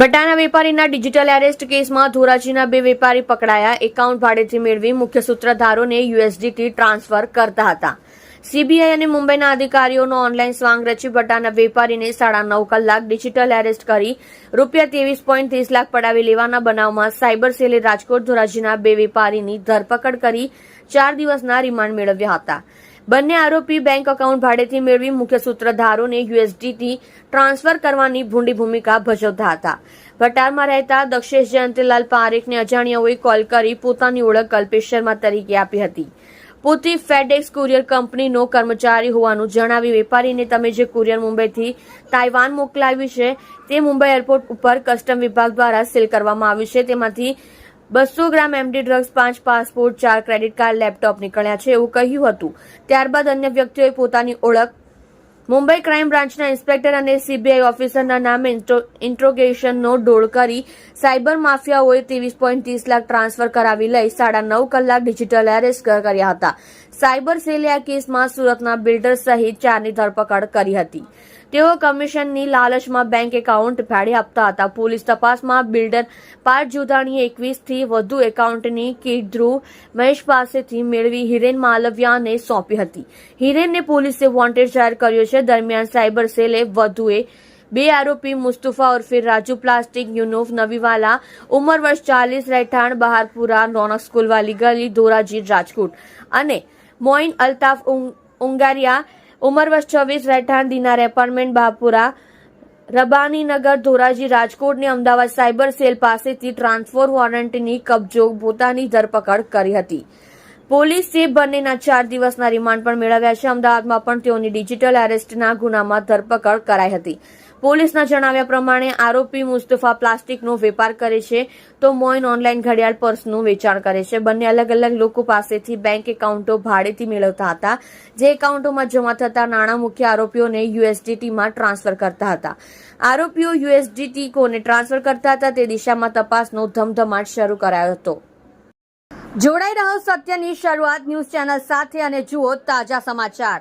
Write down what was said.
બટાના વેપારીના digital arrest કેસમાં ધોરાજીના બે વેપારી પકડાયા. એકાઉન્ટ ભાડેથી મેળવી મુખ્ય સૂત્રધારોને યુએસડીથી ટ્રાન્સફર કરતા હતા. સીબીઆઈ અને મુંબઈના અધિકારીઓનો ઓનલાઈન સ્વાંગ રચી બટાના વેપારીને સાડા નવ કલાક ડિજિટલ એરેસ્ટ કરી રૂપિયા ત્રેવીસ પોઈન્ટ ત્રીસ લાખ પડાવી લેવાના બનાવમાં સાયબર સેલે રાજકોટ ધોરાજીના બે વેપારીની ધરપકડ કરી ચાર દિવસના રિમાન્ડ મેળવ્યા હતા. બંને આરોપી બેંક એકાઉન્ટ ભાડેથી મેળવી મુખ્ય સૂત્રધારોને યુએસડીથી ટ્રાન્સફર કરવાની ભૂંડી ભૂમિકા ભજવતા હતા. ભટારમાં રહેતા દક્ષેશ જયંતિલાલ પારેખને અજાણ્યાઓએ કોલ કરી પોતાની ઓળખ કલ્પેશ શર્મા તરીકે આપી હતી. પોતે ફેડેક્સ કુરિયર કંપનીનો કર્મચારી હોવાનું જણાવી વેપારીને, તમે જે કુરિયર મુંબઈથી તાઇવાન મોકલાવ્યું છે, તે મુંબઈ એરપોર્ટ ઉપર કસ્ટમ વિભાગ દ્વારા સીલ કરવામાં આવ્યું છે. તેમાંથી બસો ગ્રામ એમડી ડ્રગ્સ પાંચ પાસપોર્ટ ચાર ક્રેડિટ કાર્ડ લેપટોપ નીકળ્યા છે એવું કહ્યું હતું. ત્યારબાદ અન્ય વ્યક્તિઓએ પોતાની ઓળખ મુંબઈ ક્રાઇમ બ્રાન્ચના ઇન્સ્પેક્ટર અને સીબીઆઈ ઓફિસરના નામે ઇન્ટ્રો- ઇન્ટ્રોગેશનનો ડોળ કરી સાયબર માફિયાઓએ ત્રેવીસ પોઈન્ટ ત્રીસ લાખ ટ્રાન્સફર કરાવી લઈ સાડા નવ કલાક ડિજિટલ એરેસ્ટ કર્યા હતા. સાયબર સેલે આ કેસમાં સુરતના બિલ્ડર સહિત ચારની ધરપકડ કરી હતી. તેઓ કમિશનની લાલચમાં બેંક એકાઉન્ટ ભાડે આપતા હતા. પોલીસ તપાસમાં બિલ્ડર પાર્થ જોધાણીએ એકવીસથી વધુ એકાઉન્ટની કીટ ધ્રુવ મહેશ પાસેથી મેળવી હિરેન માલવિયાને સોંપી હતી. હિરેનને પોલીસે વોન્ટેડ જાહેર કર્યો છે. દરમિયાન સાયબર સેલે વધુએ બે આરોપી મુસ્તુફા ઉર્ફે રાજુ પ્લાસ્ટિક, યુનુફ નવીવાલા, ઉંમર વર્ષ ચાલીસ, રહેઠાણ બહારપુરા, રોનક સ્કૂલવાલી ગલી, ધોરાજી, રાજકોટ અને મોઇન અલ્તાફ ઉંગ- ઉંગારિયા ઉંમર વર્ષ છવ્વીસ રહેઠાણ દિનાર એપાર્ટમેન્ટ બાપુરા, રબાનીનગર, ધોરાજી રાજકોટની અમદાવાદ સાયબર સેલ પાસેથી ટ્રાન્સફર વોરંટની કબજો પોતાની ધરપકડ કરી હતી. પોલીસે બંનેના ચાર દિવસના રિમાન્ડ પણ મેળવ્યા છે. અમદાવાદમાં પણ તેઓની ડિજિટલ એરેસ્ટના ગુનામાં ધરપકડ કરાઈ હતી. પોલીસના જણાવ્યા પ્રમાણે આરોપી મુસ્તફા પ્લાસ્ટિકનો વેપાર કરે છે તો મોઇન ઓનલાઈન ઘડિયાળ પર્સનું વેચાણ કરે છે. બંને અલગ અલગ લોકો પાસેથી બેંક એકાઉન્ટો ભાડેથી મેળવતા હતા, જે એકાઉન્ટોમાં જમા થતા નાણાં મુખ્ય આરોપીઓને યુએસડીટીમાં ટ્રાન્સફર કરતા હતા. આરોપીઓ યુએસડીટી કોને ટ્રાન્સફર કરતા હતા, તે દિશામાં તપાસનો ધમધમાટ શરૂ કરાયો હતો. જોડાઈ રહો સત્યની શરૂઆત ન્યૂઝ ચેનલ સાથે અને જુઓ તાજા સમાચાર.